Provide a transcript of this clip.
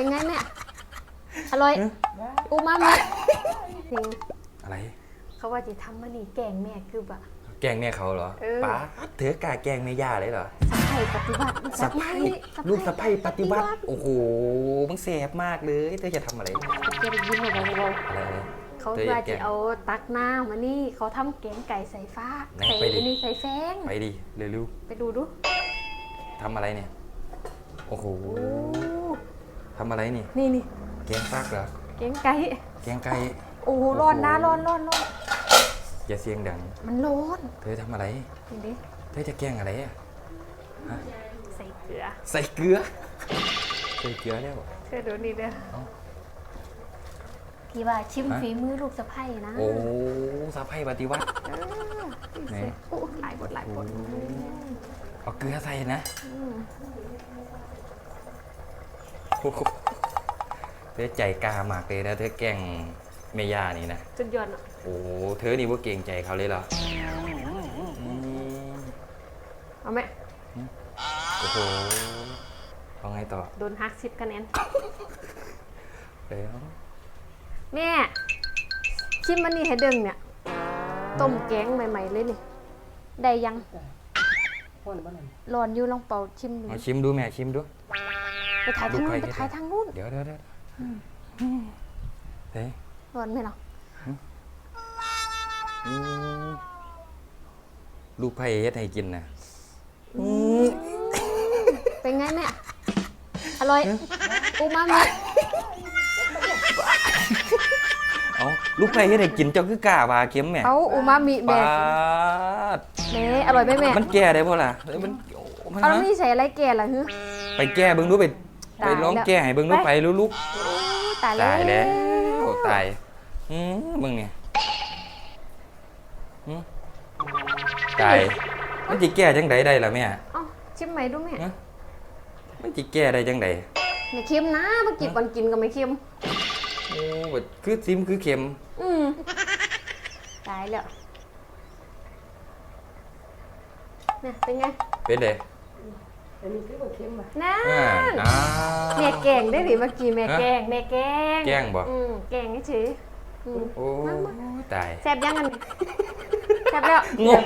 เป็นไงแม่ อร่อย อูมามิจริงอะไร เขาว่าจะทำมันนี่แกงแม่คือแบบ แกล้งแม่เขาเหรอเออ ป้าเธอกล้าแกล้งแม่ย่าเลยเหรอสะใภ้ปฏิบัติสะพ้ายลูกสะพ้ายปฏิวัติ โอ้โหมึงแสบมากเลยเธอจะทำอะไรจะได้ยินเบาอะไรอะไรๆเขาเธออย่าว่าแกล้จะงเอาตักน้ำมานี่เขาทำแกงไก่ใส่ฟ้าไหนใส่ไปดิ อันนี้ใส่แฟง ไปดิเร็วไปดูดู ๆทำอะไรเนี่ย โอ้โห โอ้ ทำอะไรนี่ นี่นี่แกงฟักเหรอแกงไก่แกงไก่ โอ้โหร้อนนะร้อนร้อนร้อนอย่าเสียงดัง มันร้อนเธอทำอะไรนี่ดิเธอจะแกล้งอะไรอะใส่เกลือ ใส่เกลือ ใส่เกลือแล้ว เธอดูนี่เด้อเอ้าที่ว่าชิมฮะ ฝีมือลูกสะใภ้นะโอ้สะพ้ายปฏิวัติ เออไหนโอ้หลายบทหลายบทเอาเกลือใส่นะ อืม โอ้โห เธอใจกล้ามากเลยนะเธอแกล้งเมย่านี่นะสุดยอดเนาะโอ้เธอนี่ว่าเกรงใจเขาเลยเหรออืมเอาไหมโอ้โหเอาไงต่อโดนฮักสิบคะแนนแล้วแม่ชิมมันนี่ให้เดึงเนี่ย ต้มแกงใหม่ๆเลยนี่ได้ยังร้อนอยู่ลองเป่าชิมดูมาชิมดูแม่ชิมดู ไปถ่ายทางนู้นดูไปใครถ่ายทางนู้นเดี๋ยวเดี๋ยวเดี๋ยวเฮ้ยร้อนไหมเนาะอืมลูกไผ่เฮ็ดให้กินนะเป็นไงแม่อร่อยอูมามิเอ้าลูกไผ่เฮ็ดให้กินเจ้าคือกล้าว่าเข็มแม่เอาอูมามิแม่ปาดแม่อร่อยไหมแม่มันแก้ได้บ่ล่ะเอ้ยมันโอ้มันเอาแล้วฮะนี่ใส่อะไรแก่ล่ะฮึไปแก้เบิ่งดูไปตาย ไปลองแล้วแก้ให้เบิ่งดูไปไปลูกโอ้ตายๆแล้วตายแล้วโอ้ตายอืมเบิ่งเนี่ยหืมตายมันสิแก้จังไดได้ล่ะแม่เอ้าชิมใหม่ดูแม่ฮะมันสิแก้ได้จังไดไม่เค็มนะเมื่อกี้ก่อนกินก็ไม่เค็มโอ้แบบคือซิมคือเข็ม อืมตายแล้วเนี่ยเป็นไงเป็นเด้นั่อ่านอ่า แม่แกงได้หรือเมื่อกี้แม่ฮะแกงแม่แกงแกงบ่ อืมแกงเฉยอืมโอ้ตายแซ่บยังกัน แซ่บแล้ว งง